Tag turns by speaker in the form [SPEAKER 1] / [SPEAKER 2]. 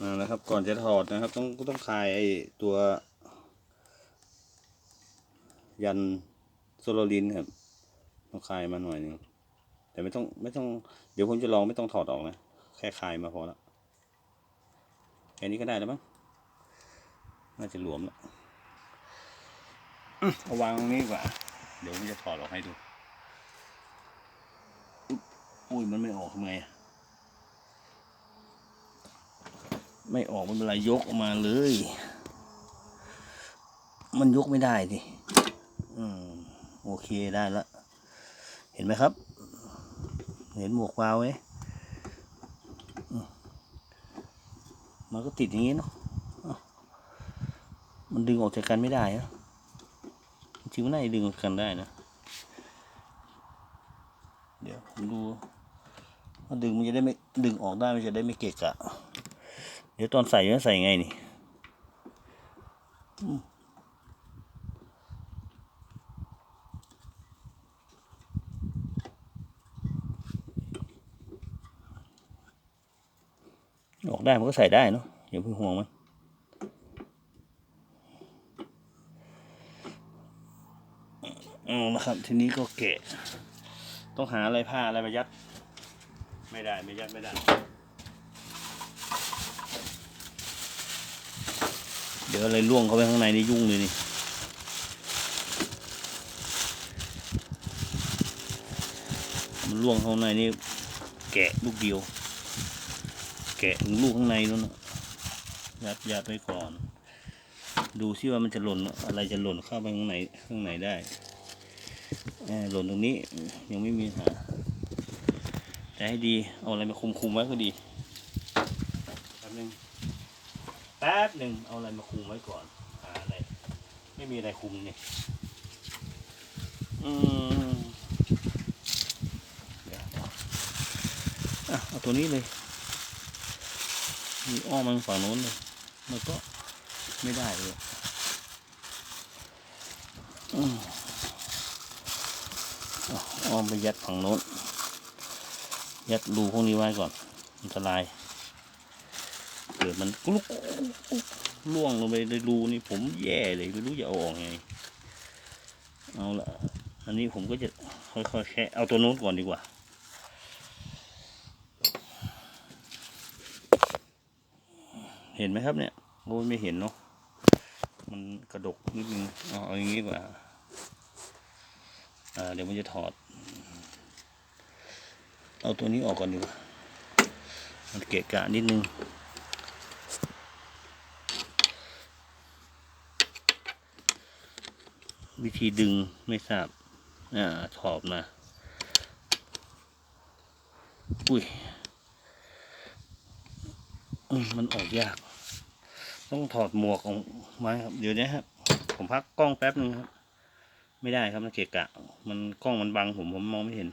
[SPEAKER 1] อ่านะครับ ก่อนจะถอดนะครับ ต้องต้องคลายไอ้ตัว ยันโซโลลินครับต้องคลายมาหน่อยหนึงแต่ไม่ต้องไม่ต้องเดี๋ยวผมจะลองไม่ต้องถอดออกนะ แค่คลายมาพอละแค่นี้ก็ได้แล้วมั้งน่าจะหลวมแล้วเอาวางตรงนี้กว่า เดี๋ยวผมจะถอดออกให้ดูอุ๊ยอุ้ยมันไม่ออกทำไงอะ ไม่ออกไม่เป็นไรยกออกมาเลย มันยกไม่ได้ดิอืมโอเคได้ละ เห็นไหมครับ เห็นหมวกวาวไหมมันก็ติดอย่างนี้เนาะมันดึงออกจากกันไม่ได้นะจริงๆมันน่าจะดึงออกกันได้นะ เดี๋ยวผมดูถ้าดึงมันจะได้ไม่ดึงออกได้มันจะได้ไม่เกะกะ เดี๋ยวตอนใส่จะใส่ไงนี่อออกได้มันก็ใส่ได้เนาะอย่าเพิ่งห่วงมันอืมนะครับทีนี้ก็แกะ ต้องหาอะไรผ้าอะไรมายัด ไม่ได้ ไม่ยัดไม่ได้ เดี๋ยวอะไรล่วงเข้าไปข้างในนี่ยุ่งเลยนี่มันล่วงเข้างในนี่แกะลูกเดียว แกะถึงลูกข้างในนู้นน่ะยัดยัดไว้ก่อน ดูซิว่ามันจะหล่นอะไรจะหล่นเข้าไปข้างในข้างในได้หล่นตรงนี้ยังไม่มีปัญหาแต่ให้ดีเอาอะไรมาคุมคุมๆไว้ก็ดีแป๊บนึง แป๊บหนึ่งเอาอะไรมาคุมไว้ก่อนหาอะไรไม่มีอะไรคุมนี่อืมเดี๋ยวอะเอาตัวนี้เลยมีอ้อมมันฝั่งโน้นเลยมันก็ไม่ได้เลยอืมอ้อมไปยัดฝั่งโน้นยัดรูพวกนี้ไว้ก่อนอันตราย กิดมันกลุกล่วงลงไปในรูนี่ผมแย่เลยไม่รู้จะเอาออกไง เอาละอันนี้ผมก็จะค่อยๆแค่เอาตัวโน้นก่อนดีกว่าเห็นไหมครับเนี่ยโอ้ยไม่เห็นเนาะมันกระดกนิดนึงเอาเอาอย่างนี้ดีกว่าอ่าเดี๋ยวมันจะถอด เอาตัวนี้ออกก่อนดีกว่ามันเกะกะนิดนึง วิธีดึงไม่ทราบอ่าถอดมา อุ้ยมมันออกยาก ต้องถอดหมวกออกมาครับ เดี๋ยวนี้ครับ ผมพักกล้องแป๊บนึงครับ ไม่ได้ครับมันเกะกะ มันกล้องมันบังผมผมมองไม่เห็น